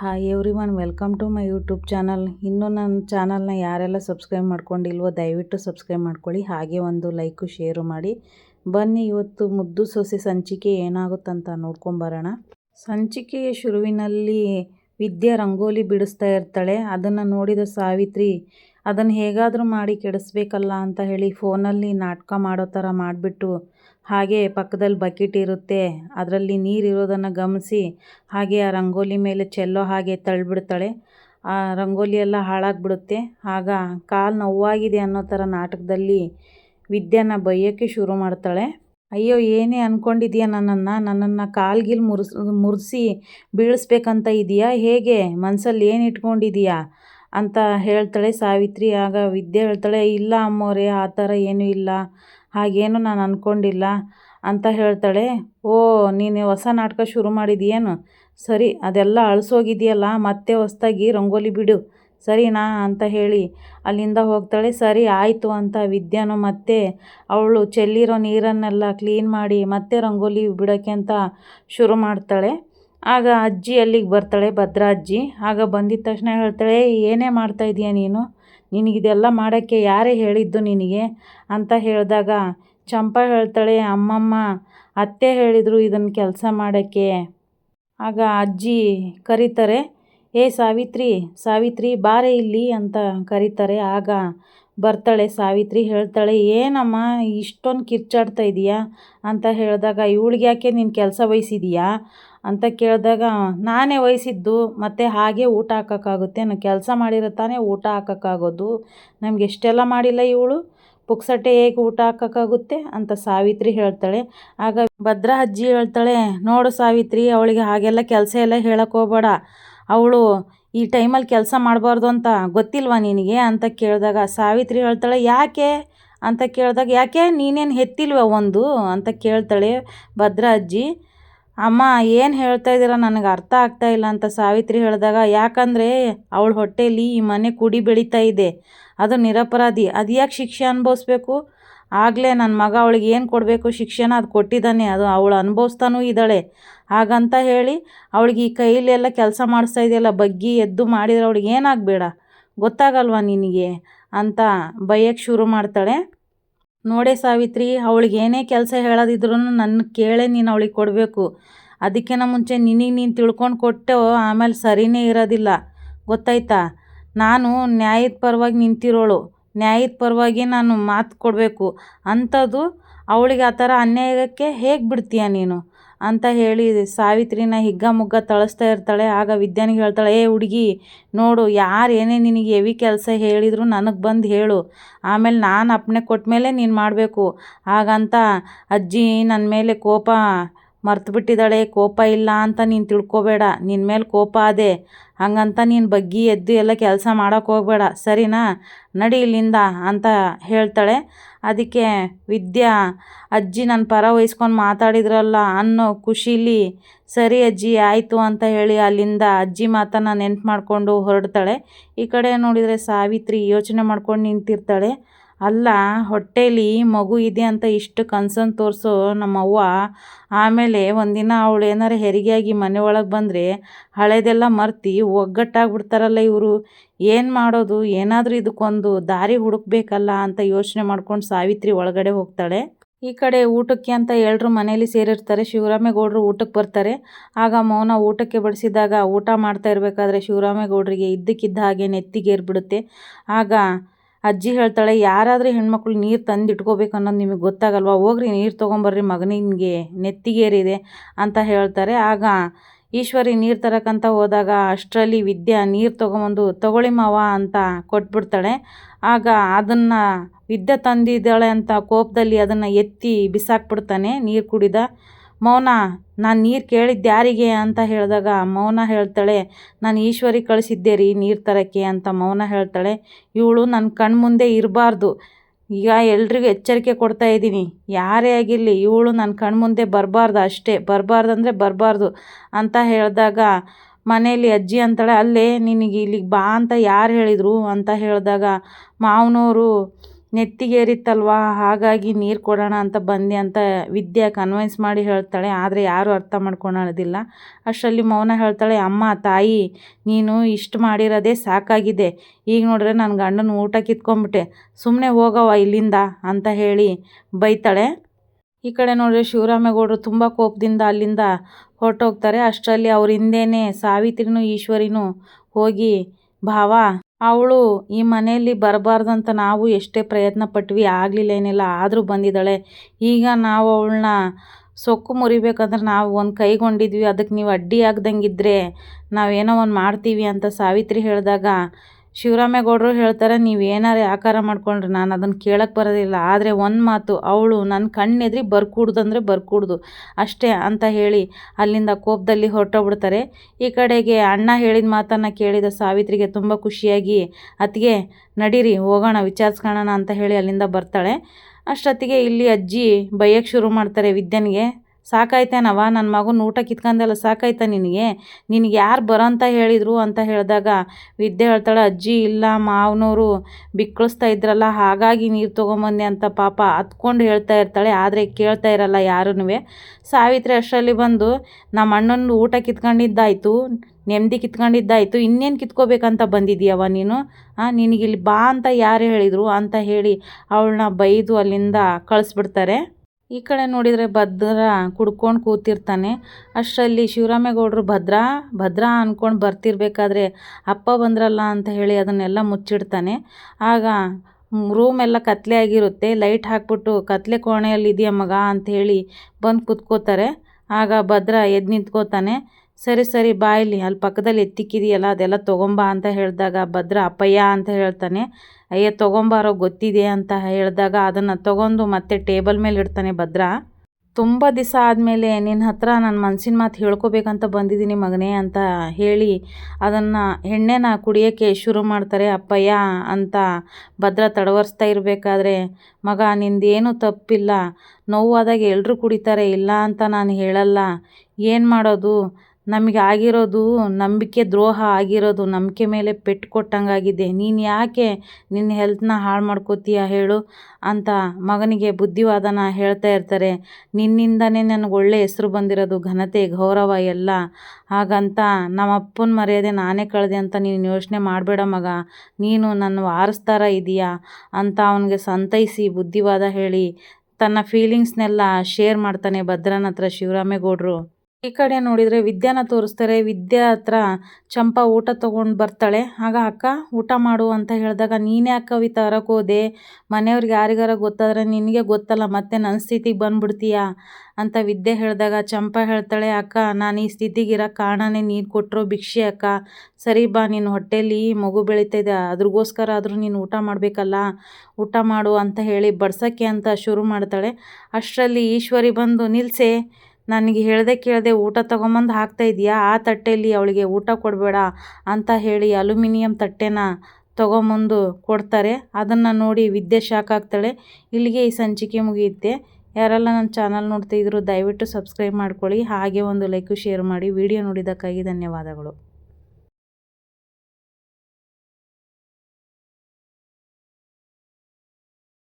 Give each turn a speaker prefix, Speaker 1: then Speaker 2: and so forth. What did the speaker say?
Speaker 1: Hi everyone welcome to my YouTube channel. ಇನ್ನೂ ನನ್ನ ಚಾನಲ್ನ ಯಾರೆಲ್ಲ ಸಬ್ಸ್ಕ್ರೈಬ್ ಮಾಡ್ಕೊಂಡಿಲ್ವೋ, ದಯವಿಟ್ಟು ಸಬ್ಸ್ಕ್ರೈಬ್ ಮಾಡ್ಕೊಳ್ಳಿ. ಹಾಗೆ ಒಂದು ಲೈಕು, ಶೇರು ಮಾಡಿ. ಬನ್ನಿ, ಇವತ್ತು ಮುದ್ದು ಸೊಸೆ ಸಂಚಿಕೆ ಏನಾಗುತ್ತಂತ ನೋಡ್ಕೊಂಬರೋಣ. ಸಂಚಿಕೆಯ ಶುರುವಿನಲ್ಲಿ ವಿದ್ಯಾ ರಂಗೋಲಿ ಬಿಡಿಸ್ತಾ ಇರ್ತಾಳೆ. ಅದನ್ನು ನೋಡಿದ ಸಾವಿತ್ರಿ, ಅದನ್ನು ಹೇಗಾದರೂ ಮಾಡಿ ಕೆಡಿಸ್ಬೇಕಲ್ಲ ಅಂತ ಹೇಳಿ ಫೋನಲ್ಲಿ ನಾಟಕ ಮಾಡೋ ಥರ ಮಾಡಿಬಿಟ್ಟು ಹಾಗೆ ಪಕ್ಕದಲ್ಲಿ ಬಕೆಟ್ ಇರುತ್ತೆ. ಅದರಲ್ಲಿ ನೀರು ಇರೋದನ್ನು ಗಮನಿಸಿ. ಹಾಗೆ ಆ ರಂಗೋಲಿ ಮೇಲೆ ಚೆಲ್ಲೋ ಹಾಗೆ ತಳ್ಳಿಬಿಡ್ತಾಳೆ ಆ ರಂಗೋಲಿ ಎಲ್ಲ ಹಾಳಾಗಿಬಿಡುತ್ತೆ. ಆಗ ಕಾಲು ನೋವಾಗಿದೆ ಅನ್ನೋ ಥರ ನಾಟಕದಲ್ಲಿ ವಿದ್ಯಾನ ಬೈಯೋಕ್ಕೆ ಶುರು ಮಾಡ್ತಾಳೆ. ಅಯ್ಯೋ, ಏನೇ ಅಂದ್ಕೊಂಡಿದ್ಯಾ ನನ್ನನ್ನು? ನನ್ನನ್ನು ಕಾಲ್ಗಿಲ್ ಮುರಿಸ್, ಮುರಿಸಿ ಬೀಳಿಸ್ಬೇಕಂತ ಇದೆಯಾ ಹೇಗೆ? ಮನಸ್ಸಲ್ಲಿ ಏನು ಇಟ್ಕೊಂಡಿದೀಯಾ ಅಂತ ಹೇಳ್ತಾಳೆ ಸಾವಿತ್ರಿ. ಆಗ ವಿದ್ಯೆ ಹೇಳ್ತಾಳೆ, ಇಲ್ಲ ಅಮ್ಮೋರೆ, ಆ ಥರ ಏನೂ ಇಲ್ಲ. ಹಾಗೇನು ನಾನು ಅಂದ್ಕೊಂಡಿಲ್ಲ ಅಂತ ಹೇಳ್ತಾಳೆ, ಓ, ನೀನು ಹೊಸ ನಾಟಕ ಶುರು ಮಾಡಿದೆಯೇನು? ಸರಿ, ಅದೆಲ್ಲ ಅಳಿಸೋಗಿದೆಯಲ್ಲ, ಮತ್ತೆ ಹೊಸ್ದಾಗಿ ರಂಗೋಲಿ ಬಿಡು. ಸರಿನಾ? ಅಂತ ಹೇಳಿ ಅಲ್ಲಿಂದ ಹೋಗ್ತಾಳೆ, ಸರಿ, ಆಯಿತು, ಅಂತ ವಿದ್ಯಾನು ಮತ್ತೆ ಅವಳು ಚೆಲ್ಲಿರೋ ನೀರನ್ನೆಲ್ಲ ಕ್ಲೀನ್ ಮಾಡಿ ಮತ್ತೆ ರಂಗೋಲಿ ಬಿಡೋಕ್ಕೆ ಅಂತ ಶುರು ಮಾಡ್ತಾಳೆ. ಆಗ ಅಜ್ಜಿ ಅಲ್ಲಿಗೆ ಬರ್ತಾಳೆ ಭದ್ರಾ ಅಜ್ಜಿ ಆಗ ಬಂದಿದ್ದ ತಕ್ಷಣ ಹೇಳ್ತಾಳೆ, ಏನೇ ಮಾಡ್ತಾ ಇದೀಯ ನೀನು? ನಿನಗಿದೆಲ್ಲ ಮಾಡೋಕ್ಕೆ ಯಾರೇ ಹೇಳಿದ್ದು ನಿನಗೆ? ಅಂತ ಹೇಳಿದಾಗ, ಚಂಪಾ ಹೇಳ್ತಾಳೆ, ಅಮ್ಮಮ್ಮ, ಅತ್ತೆ ಹೇಳಿದರು ಇದನ್ನು ಕೆಲಸ ಮಾಡೋಕ್ಕೆ. ಆಗ ಅಜ್ಜಿ ಕರೀತಾರೆ, ಏ, ಸಾವಿತ್ರಿ ಸಾವಿತ್ರಿ, ಬಾರೆ ಇಲ್ಲಿ ಅಂತ ಕರೀತಾರೆ. ಆಗ ಬರ್ತಾಳೆ, ಸಾವಿತ್ರಿ ಹೇಳ್ತಾಳೆ, ಏನಮ್ಮ, ಇಷ್ಟೊಂದು ಕಿರ್ಚಾಡ್ತಾ ಇದೀಯಾ? ಅಂತ ಹೇಳಿದಾಗ, ಇವಳಿಗೆ ಯಾಕೆ ನೀನು ಕೆಲಸ ವಹಿಸಿದೀಯಾ ಅಂತ ಕೇಳಿದಾಗ, ನಾನೇ ವಹಿಸಿದ್ದು ಮತ್ತು ಹಾಗೆ ಊಟ ಹಾಕೋಕ್ಕಾಗುತ್ತೆ. ನಾನು ಕೆಲಸ ಮಾಡಿರೋ ತಾನೇ ಊಟ ಹಾಕೋಕ್ಕಾಗೋದು. ನಮ್ಗೆ ಎಷ್ಟೆಲ್ಲ ಮಾಡಿಲ್ಲ ಇವಳು? ಪುಕ್ಸಟ್ಟೆ ಹೇಗೆ ಊಟ ಹಾಕೋಕ್ಕಾಗುತ್ತೆ? ಅಂತ ಸಾವಿತ್ರಿ ಹೇಳ್ತಾಳೆ. ಆಗ ಭದ್ರಾ ಅಜ್ಜಿ ಹೇಳ್ತಾಳೆ, ನೋಡು ಸಾವಿತ್ರಿ, ಅವಳಿಗೆ ಹಾಗೆಲ್ಲ ಕೆಲಸ ಎಲ್ಲ ಹೇಳಕ್ಕೆ ಹೋಗ್ಬೇಡ. ಅವಳು ಈ ಟೈಮಲ್ಲಿ ಕೆಲಸ ಮಾಡಬಾರ್ದು ಅಂತ ಗೊತ್ತಿಲ್ವಾ ನಿನಗೆ ಅಂತ ಕೇಳಿದಾಗ, ಸಾವಿತ್ರಿ ಹೇಳ್ತಾಳೆ, ಯಾಕೆ? ಅಂತ ಕೇಳಿದಾಗ, ಯಾಕೆ? ನೀನೇನು ಹೆತ್ತಿಲ್ವ ಒಂದು? ಅಂತ ಕೇಳ್ತಾಳೆ ಭದ್ರಾ ಅಜ್ಜಿ ಅಮ್ಮ, ಏನು ಹೇಳ್ತಾ ಇದ್ದೀರಾ? ನನಗೆ ಅರ್ಥ ಆಗ್ತಾ ಇಲ್ಲ ಅಂತ ಸಾವಿತ್ರಿ ಹೇಳಿದಾಗ, ಯಾಕಂದರೆ ಅವಳ ಹೊಟ್ಟೆಯಲ್ಲಿ ಈ ಮನೆ ಕುಡಿ ಬೆಳೀತಾ ಇದೆ. ಅದು ನಿರಪರಾಧಿ. ಅದು ಯಾಕೆ ಶಿಕ್ಷೆ ಅನುಭವಿಸ್ಬೇಕು? ಆಗಲೇ ನನ್ನ ಮಗ ಅವಳಿಗೆ ಏನು ಕೊಡಬೇಕು ಶಿಕ್ಷಣ ಅದು ಕೊಟ್ಟಿದ್ದಾನೆ, ಅದು ಅವಳು ಅನುಭವಿಸ್ತಾನೂ ಇದ್ದಾಳೆ. ಹಾಗಂತ ಹೇಳಿ ಅವಳಿಗೆ ಈ ಕೈಲೆಲ್ಲ ಕೆಲಸ ಮಾಡಿಸ್ತಾ ಇದೆಯಲ್ಲ, ಬಗ್ಗಿ ಎದ್ದು ಮಾಡಿದರೆ ಅವಳಿಗೆ ಏನಾಗಬೇಡ? ಗೊತ್ತಾಗಲ್ವಾ ನಿನಗೆ? ಅಂತ ಬೈಯಕ್ಕೆ ಶುರು ಮಾಡ್ತಾಳೆ. ನೋಡೆ ಸಾವಿತ್ರಿ, ಅವಳಿಗೆ ಏನೇ ಕೆಲಸ ಹೇಳೋದಿದ್ರೂ ನನ್ನ ಕೇಳೇ ನೀನು ಅವಳಿಗೆ ಕೊಡಬೇಕು. ಅದಕ್ಕಿಂತ ಮುಂಚೆ ನಿನಗೆ ನೀನು ತಿಳ್ಕೊಂಡು ಕೊಟ್ಟು, ಆಮೇಲೆ ಸರಿಯೇ ಇರೋದಿಲ್ಲ. ಗೊತ್ತಾಯ್ತಾ? ನಾನು ನ್ಯಾಯದ ಪರವಾಗಿ ನಿಂತಿರೋಳು. ನ್ಯಾಯದ ಪರವಾಗಿ ನಾನು ಮಾತು ಕೊಡಬೇಕು ಅಂಥದ್ದು ಅವಳಿಗೆ ಆ ಥರ ಅನ್ಯಾಯಕ್ಕೆ ಹೇಗೆ ಬಿಡ್ತೀಯ ನೀನು? ಅಂತ ಹೇಳಿ ಸಾವಿತ್ರಿನ ಹಿಗ್ಗ ಮುಗ್ಗ ತಳಿಸ್ತಾ ಇರ್ತಾಳೆ. ಆಗ ವಿದ್ಯಾನಿಗೆ ಹೇಳ್ತಾಳೆ, ಏ ಹುಡುಗಿ, ನೋಡು, ಯಾರು ಏನೇ ನಿನಗೆ ಎವಿ ಕೆಲಸ ಹೇಳಿದ್ರು ನನಗೆ ಬಂದು ಹೇಳು. ಆಮೇಲೆ ನಾನು ಅಪ್ಪಣೆ ಕೊಟ್ಟ ಮೇಲೆ ನೀನು ಮಾಡಬೇಕು. ಹಾಗಂತ ಅಜ್ಜಿ ನನ್ನ ಮೇಲೆ ಕೋಪ ಮರ್ತು ಬಿಟ್ಟಿದ್ದಾಳೆ ಕೋಪ ಇಲ್ಲ ಅಂತ ನೀನು ತಿಳ್ಕೊಬೇಡ ನಿನ್ನ ಮೇಲೆ ಕೋಪ ಅದೇ ಹಂಗಂತ ನೀನು ಬಗ್ಗಿ ಎದ್ದು ಎಲ್ಲ ಕೆಲಸ ಮಾಡೋಕೆ ಹೋಗಬೇಡ, ಸರಿನಾ? ನಡಿ ಇಲ್ಲಿಂದ ಅಂತ ಹೇಳ್ತಾಳೆ. ಅದಕ್ಕೆ ವಿದ್ಯಾ, ಅಜ್ಜಿ ನನ್ನ ಪರ ವಹಿಸ್ಕೊಂಡು ಮಾತಾಡಿದ್ರಲ್ಲ ಅನ್ನೋ ಖುಷೀಲಿ, ಸರಿ ಅಜ್ಜಿ, ಆಯಿತು ಅಂತ ಹೇಳಿ ಅಲ್ಲಿಂದ ಅಜ್ಜಿ ಮಾತನ್ನು ನೆನ್ಪು ಮಾಡಿಕೊಂಡು ಹೊರಡ್ತಾಳೆ. ಈ ಕಡೆ ನೋಡಿದರೆ ಸಾವಿತ್ರಿ ಯೋಚನೆ ಮಾಡ್ಕೊಂಡು ನಿಂತಿರ್ತಾಳೆ. ಅಲ್ಲ, ಹೊಟ್ಟೇಲಿ ಮಗು ಇದೆ ಅಂತ ಇಷ್ಟು ಕನ್ಸನ್ ತೋರಿಸೋ ನಮ್ಮವ್ವ, ಆಮೇಲೆ ಒಂದಿನ ಅವಳು ಏನಾರು ಹೆರಿಗೆಯಾಗಿ ಮನೆ ಒಳಗೆ ಬಂದರೆ ಹಳೆದೆಲ್ಲ ಮರ್ತು ಒಗ್ಗಟ್ಟಾಗ್ಬಿಡ್ತಾರಲ್ಲ ಇವರು. ಏನು ಮಾಡೋದು? ಏನಾದರೂ ಇದಕ್ಕೊಂದು ದಾರಿ ಹುಡುಕ್ಬೇಕಲ್ಲ ಅಂತ ಯೋಚನೆ ಮಾಡ್ಕೊಂಡು ಸಾವಿತ್ರಿ ಒಳಗಡೆ ಹೋಗ್ತಾಳೆ. ಈ ಕಡೆ ಊಟಕ್ಕೆ ಅಂತ ಎಲ್ಲರೂ ಮನೇಲಿ ಸೇರಿರ್ತಾರೆ. ಶಿವರಾಮೇಗೌಡರು ಊಟಕ್ಕೆ ಬರ್ತಾರೆ. ಆಗ ಮೌನ ಊಟಕ್ಕೆ ಬಡಿಸಿದಾಗ ಊಟ ಮಾಡ್ತಾ ಇರಬೇಕಾದ್ರೆ ಶಿವರಾಮೇಗೌಡರಿಗೆ ಇದ್ದಕ್ಕಿದ್ದ ಹಾಗೆ ನೆತ್ತಿಗೇರ್ಬಿಡುತ್ತೆ. ಆಗ ಅಜ್ಜಿ ಹೇಳ್ತಾಳೆ, ಯಾರಾದರೂ ಹೆಣ್ಮಕ್ಳು ನೀರು ತಂದು ಇಟ್ಕೋಬೇಕು ಅನ್ನೋದು ನಿಮಗೆ ಗೊತ್ತಾಗಲ್ವಾ? ಹೋಗ್ರಿ, ನೀರು ತೊಗೊಂಬರ್ರಿ, ಮಗನಿಗೆ ನೆತ್ತಿಗೇರಿದೆ, ಅಂತ ಹೇಳ್ತಾರೆ. ಆಗ ಈಶ್ವರಿ ನೀರು ತರಕ್ಕಂತ ಹೋದಾಗ ಅಷ್ಟರಲ್ಲಿ ವಿದ್ಯಾ, ನೀರು ತೊಗೊಂಬಂದು ತಗೊಳ್ಳಿ ಮಾವ ಅಂತ ಕೊಟ್ಬಿಡ್ತಾಳೆ. ಆಗ ಅದನ್ನು ವಿದ್ಯೆ ತಂದಿದ್ದಾಳೆ ಅಂತ ಕೋಪದಲ್ಲಿ ಅದನ್ನು ಎತ್ತಿ ಬಿಸಾಕ್ಬಿಡ್ತಾನೆ ನೀರು ಕುಡಿದ. ಮೌನ, ನಾನು ನೀರು ಕೇಳಿದ್ದು ಯಾರಿಗೆ ಅಂತ ಹೇಳಿದಾಗ ಮೌನ ಹೇಳ್ತಾಳೆ, ನಾನು ಈಶ್ವರಿ ಕಳಿಸಿದ್ದೆ ರೀ ನೀರು ತರೋಕ್ಕೆ ಅಂತ ಮೌನ ಹೇಳ್ತಾಳೆ. ಇವಳು ನನ್ನ ಕಣ್ಣು ಮುಂದೆ ಇರಬಾರ್ದು. ಈಗ ಎಲ್ರಿಗೂ ಎಚ್ಚರಿಕೆ ಕೊಡ್ತಾ ಇದ್ದೀನಿ. ಯಾರೇ ಆಗಿರಲಿ ಇವಳು ನನ್ನ ಕಣ್ಣು ಮುಂದೆ ಬರಬಾರ್ದು ಅಷ್ಟೇ. ಬರಬಾರ್ದು ಅಂದರೆ ಬರಬಾರ್ದು ಅಂತ ಹೇಳಿದಾಗ ಮನೆಯಲ್ಲಿ ಅಜ್ಜಿ ಅಂತಾಳೆ, ಅಲ್ಲೇ ನಿನಗೆ ಇಲ್ಲಿಗೆ ಬಾ ಅಂತ ಯಾರು ಹೇಳಿದರು ಅಂತ ಹೇಳಿದಾಗ ಮಾವನವರು ನೆತ್ತಿಗೇರಿತ್ತಲ್ವಾ? ಹಾಗಾಗಿ ನೀರು ಕೊಡೋಣ ಅಂತ ಬಂದೆ ಅಂತ ವಿದ್ಯಾ ಕನ್ವಿನ್ಸ್ ಮಾಡಿ ಹೇಳ್ತಾಳೆ. ಆದರೆ ಯಾರೂ ಅರ್ಥ ಮಾಡ್ಕೊಳೋದಿಲ್ಲ. ಅಷ್ಟರಲ್ಲಿ ಮೌನ ಹೇಳ್ತಾಳೆ, ಅಮ್ಮ, ತಾಯಿ, ನೀನು ಇಷ್ಟು ಮಾಡಿರೋದೇ ಸಾಕಾಗಿದೆ. ಈಗ ನೋಡಿದ್ರೆ ನನ್ನ ಗಂಡನ ಊಟ ಕಿತ್ಕೊಂಡ್ಬಿಟ್ಟೆ. ಸುಮ್ಮನೆ ಹೋಗವ ಇಲ್ಲಿಂದ ಅಂತ ಹೇಳಿ ಬೈತಾಳೆ. ಈ ಕಡೆ ನೋಡಿದ್ರೆ ಶಿವರಾಮೇಗೌಡರು ತುಂಬ ಕೋಪದಿಂದ ಅಲ್ಲಿಂದ ಹೊರಟೋಗ್ತಾರೆ. ಅಷ್ಟರಲ್ಲಿ ಅವ್ರ ಹಿಂದೆನೇ ಸಾವಿತ್ರಿನೂ, ಈಶ್ವರಿನೂ ಹೋಗಿ, ಭಾವ ಅವಳು ಈ ಮನೆಯಲ್ಲಿ ಬರಬಾರ್ದಂತ ನಾವು ಎಷ್ಟೇ ಪ್ರಯತ್ನ ಪಟ್ವಿ, ಆಗಲಿಲ್ಲ ಏನಿಲ್ಲ, ಆದರೂ ಬಂದಿದ್ದಾಳೆ. ಈಗ ನಾವು ಅವಳನ್ನ ಸೊಕ್ಕು ಮುರಿಬೇಕಂದ್ರೆ ನಾವು ಒಂದು ಕೈಗೊಂಡಿದ್ವಿ. ಅದಕ್ಕೆ ನೀವು ಅಡ್ಡಿ ಆಗ್ದಂಗಿದ್ರೆ ನಾವೇನೋ ಒಂದು ಮಾಡ್ತೀವಿ ಅಂತ ಸಾವಿತ್ರಿ ಹೇಳಿದಾಗ ಶಿವರಾಮೇಗೌಡರು ಹೇಳ್ತಾರೆ, ನೀವು ಏನಾರೇ ಆಕಾರ ಮಾಡ್ಕೊಂಡ್ರೆ, ನಾನು ಅದನ್ನು ಕೇಳಕ್ಕೆ ಬರೋದಿಲ್ಲ. ಆದರೆ ಒಂದು ಮಾತು, ಅವಳು ನನ್ನ ಕಣ್ಣೆದ್ರಿ ಬರ್ಕೂಡ್ದು ಅಂದರೆ ಬರ್ಕೂಡ್ದು. ಅಷ್ಟೇ ಅಂತ ಹೇಳಿ ಅಲ್ಲಿಂದ ಕೋಪದಲ್ಲಿ ಹೊರಟೋಗ್ಬಿಡ್ತಾರೆ. ಈ ಕಡೆಗೆ ಅಣ್ಣ ಹೇಳಿದ ಮಾತನ್ನು ಕೇಳಿದ ಸಾವಿತ್ರಿಗೆ ತುಂಬ ಖುಷಿಯಾಗಿ, ಅತ್ತಿಗೆ ನಡೀರಿ, ಹೋಗೋಣ ವಿಚಾರಿಸ್ಕೊಳ್ಳೋಣ ಅಂತ ಹೇಳಿ ಅಲ್ಲಿಂದ ಬರ್ತಾಳೆ. ಅಷ್ಟೊತ್ತಿಗೆ ಇಲ್ಲಿ ಅಜ್ಜಿ ಬೈಯಕ್ಕೆ ಶುರು ಮಾಡ್ತಾರೆ ವಿದ್ಯನಿಗೆ. ಸಾಕಾಯ್ತೇನವ ನನ್ನ ಮಗನ ಊಟ ಕಿತ್ಕೊಂಡೆಲ್ಲ ಸಾಕಾಯ್ತಾ ನಿನಗೆ? ನಿನಗೆ ಯಾರು ಬರೋ ಅಂತ ಹೇಳಿದರು ಅಂತ ಹೇಳಿದಾಗ ವಿದ್ಯೆ ಹೇಳ್ತಾಳೆ, ಅಜ್ಜಿ ಇಲ್ಲ ಮಾವನವರು ಬಿಕ್ಕಳಿಸ್ತಾ ಇದ್ರಲ್ಲ, ಹಾಗಾಗಿ ನೀರು ತೊಗೊಂಬಂದೆ ಅಂತ ಪಾಪ ಹತ್ಕೊಂಡು ಹೇಳ್ತಾ ಇರ್ತಾಳೆ, ಆದರೆ ಕೇಳ್ತಾ ಇರಲ್ಲ ಯಾರೂ ಸಾವಿತ್ರಿ ಅಷ್ಟರಲ್ಲಿ ಬಂದು ನಮ್ಮ ಅಣ್ಣನ ಊಟ ಕಿತ್ಕೊಂಡಿದ್ದಾಯ್ತು ನೆಮ್ಮದಿ ಕಿತ್ಕೊಂಡಿದ್ದಾಯ್ತು, ಇನ್ನೇನು ಕಿತ್ಕೋಬೇಕಂತ ಬಂದಿದ್ದೀಯವ ನೀನು? ನಿನಗಿಲ್ಲಿ ಬಾ ಅಂತ ಯಾರು ಹೇಳಿದರು? ಅಂತ ಹೇಳಿ ಅವಳನ್ನ ಬೈದು ಅಲ್ಲಿಂದ ಕಳಿಸ್ಬಿಡ್ತಾರೆ. ಈ ಕಡೆ ನೋಡಿದರೆ ಭದ್ರ ಕುಡ್ಕೊಂಡು ಕೂತಿರ್ತಾನೆ. ಅಷ್ಟರಲ್ಲಿ ಶಿವರಾಮೇಗೌಡರು ಭದ್ರಾ ಭದ್ರಾ ಅಂದ್ಕೊಂಡು ಬರ್ತಿರ್ಬೇಕಾದ್ರೆ ಅಪ್ಪ ಬಂದ್ರಲ್ಲ ಅಂತ ಹೇಳಿ ಅದನ್ನೆಲ್ಲ ಮುಚ್ಚಿಡ್ತಾನೆ. ಆಗ ರೂಮ್ ಎಲ್ಲ ಕತ್ಲೆ ಆಗಿರುತ್ತೆ ಲೈಟ್ ಹಾಕ್ಬಿಟ್ಟು ಕತ್ಲೆ ಕೋಣೆಯಲ್ಲಿ ಇದೆಯಾ ಮಗ ಅಂತ ಹೇಳಿ ಬಂದು ಕೂತ್ಕೋತಾರೆ. ಆಗ ಭದ್ರ ಎದ್ದು ನಿಂತ್ಕೋತಾನೆ. ಸರಿ ಸರಿ, ಬಾ ಇಲ್ಲಿ. ಅಲ್ಲಿ ಪಕ್ಕದಲ್ಲಿ ಎತ್ತಿಕ್ಕಿದೆಯಲ್ಲ, ಅದೆಲ್ಲ ತೊಗೊಂಬಾ ಅಂತ ಹೇಳಿದಾಗ ಭದ್ರ, ಅಪ್ಪಯ್ಯ ಅಂತ ಹೇಳ್ತಾನೆ. ಅಯ್ಯ, ತೊಗೊಂಬಾರೋ, ಗೊತ್ತಿದೆ ಅಂತ ಹೇಳಿದಾಗ ಅದನ್ನು ತೊಗೊಂಡು ಮತ್ತೆ ಟೇಬಲ್ ಮೇಲೆ ಇಡ್ತಾನೆ ಭದ್ರ. ತುಂಬ ದಿವಸ ಆದಮೇಲೆ ನಿನ್ನ ಹತ್ರ ನನ್ನ ಮನಸ್ಸಿನ ಮಾತು ಹೇಳ್ಕೋಬೇಕಂತ ಬಂದಿದ್ದೀನಿ ಮಗನೇ ಅಂತ ಹೇಳಿ ಅದನ್ನು ಎಣ್ಣೆನ ಕುಡಿಯೋಕ್ಕೆ ಶುರು ಮಾಡ್ತಾರೆ ಅಪ್ಪಯ್ಯ ಅಂತ ಭದ್ರ ತಡವರ್ಸ್ತಾ ಇರಬೇಕಾದ್ರೆ, ಮಗ, ನಿಂದೇನು ತಪ್ಪಿಲ್ಲ. ನೋವಾದಾಗ ಎಲ್ಲರೂ ಕುಡಿತಾರೆ, ಇಲ್ಲ ಅಂತ ನಾನು ಹೇಳಲ್ಲ. ಏನು ಮಾಡೋದು? ನಮಗೆ ಆಗಿರೋದು ನಂಬಿಕೆ ದ್ರೋಹ ಆಗಿರೋದು ನಂಬಿಕೆ ಮೇಲೆ ಪೆಟ್ಟು ಕೊಟ್ಟಂಗಾಗಿದೆ. ನೀನು ಯಾಕೆ ನಿನ್ನ ಹೆಲ್ತ್ನ ಹಾಳು ಮಾಡ್ಕೋತೀಯ ಹೇಳು ಅಂತ ಮಗನಿಗೆ ಬುದ್ಧಿವಾದನ ಹೇಳ್ತಾ ಇರ್ತಾರೆ. ನಿನ್ನಿಂದನೇ ನನಗೆ ಒಳ್ಳೆ ಹೆಸರು ಬಂದಿರೋದು ಘನತೆ, ಗೌರವ ಎಲ್ಲ. ಹಾಗಂತ ನಮ್ಮ ಅಪ್ಪನ ಮರ್ಯಾದೆ ನಾನೇ ಕಳೆದೆ ಅಂತ ನೀನು ಯೋಚನೆ ಮಾಡಬೇಡ ಮಗ. ನೀನು ನನ್ನ ವಾರಸ್ತಾರ ಇದೆಯಾ ಅಂತ ಅವನಿಗೆ ಸಂತೈಸಿ ಬುದ್ಧಿವಾದ ಹೇಳಿ ತನ್ನ ಫೀಲಿಂಗ್ಸ್ನೆಲ್ಲ ಶೇರ್ ಮಾಡ್ತಾನೆ ಭದ್ರನ ಹತ್ರ ಶಿವರಾಮೇಗೌಡರು. ಈ ಕಡೆ ನೋಡಿದರೆ ವಿದ್ಯಾನ ತೋರಿಸ್ತಾರೆ. ವಿದ್ಯಾ ಹತ್ರ ಚಂಪಾ ಊಟ ತೊಗೊಂಡು ಬರ್ತಾಳೆ. ಆಗ ಅಕ್ಕ, ಊಟ ಮಾಡು ಅಂತ ಹೇಳಿದಾಗ, ನೀನೇ ಅಕ್ಕ ವಿ ತರಕ್ಕೆ ಹೋದೆ. ಮನೆಯವ್ರಿಗೆ ಯಾರಿಗಾರ ಗೊತ್ತಾದರೆ ನಿನಗೆ ಗೊತ್ತಲ್ಲ, ಮತ್ತೆ ನನ್ನ ಸ್ಥಿತಿಗೆ ಬಂದ್ಬಿಡ್ತೀಯಾ? ಅಂತ ವಿದ್ಯೆ ಹೇಳಿದಾಗ ಚಂಪಾ ಹೇಳ್ತಾಳೆ, ಅಕ್ಕ, ನಾನು ಈ ಸ್ಥಿತಿಗಿರೋ ಕಾರಣನೇ ನೀನು ಕೊಟ್ಟರು ಭಿಕ್ಷೆ, ಅಕ್ಕ. ಸರಿ ಬಾ ನಿನ್ನ ಹೊಟ್ಟೆಲಿ ಮಗು ಬೆಳೀತಾಯಿದೆ ಅದ್ರಿಗೋಸ್ಕರ ಆದರೂ ನೀನು ಊಟ ಮಾಡಬೇಕಲ್ಲ. ಊಟ ಮಾಡು ಅಂತ ಹೇಳಿ ಬಡ್ಸೋಕ್ಕೆ ಅಂತ ಶುರು ಮಾಡ್ತಾಳೆ. ಅಷ್ಟರಲ್ಲಿ ಈಶ್ವರಿ ಬಂದು ನಿಲ್ಲಿಸೆ ನನಗೆ ಹೇಳ್ದೆ ಕೇಳದೆ ಊಟ ತಗೊಂಬಂದು ಹಾಕ್ತಾ ಇದೆಯಾ ಆ ತಟ್ಟೆಯಲ್ಲಿ ಅವಳಿಗೆ ಊಟ ಕೊಡಬೇಡ ಅಂತ ಹೇಳಿ ಅಲ್ಯೂಮಿನಿಯಂ ತಟ್ಟೆನ ತಗೊಂಬಂದು ಕೊಡ್ತಾರೆ. ಅದನ್ನು ನೋಡಿ ವಿದ್ಯೆ ಶಾಕ್ ಆಗ್ತಾಳೆ. ಇಲ್ಲಿಗೆ ಈ ಸಂಚಿಕೆ ಮುಗಿಯುತ್ತೆ. ಯಾರೆಲ್ಲ ನನ್ನ ಚಾನಲ್ ನೋಡ್ತಾ ಇದ್ರು ದಯವಿಟ್ಟು ಸಬ್ಸ್ಕ್ರೈಬ್ ಮಾಡ್ಕೊಳ್ಳಿ. ಹಾಗೆ ಒಂದು ಲೈಕು, ಶೇರ್ ಮಾಡಿ. ವಿಡಿಯೋ ನೋಡಿದ್ದಕ್ಕಾಗಿ ಧನ್ಯವಾದಗಳು.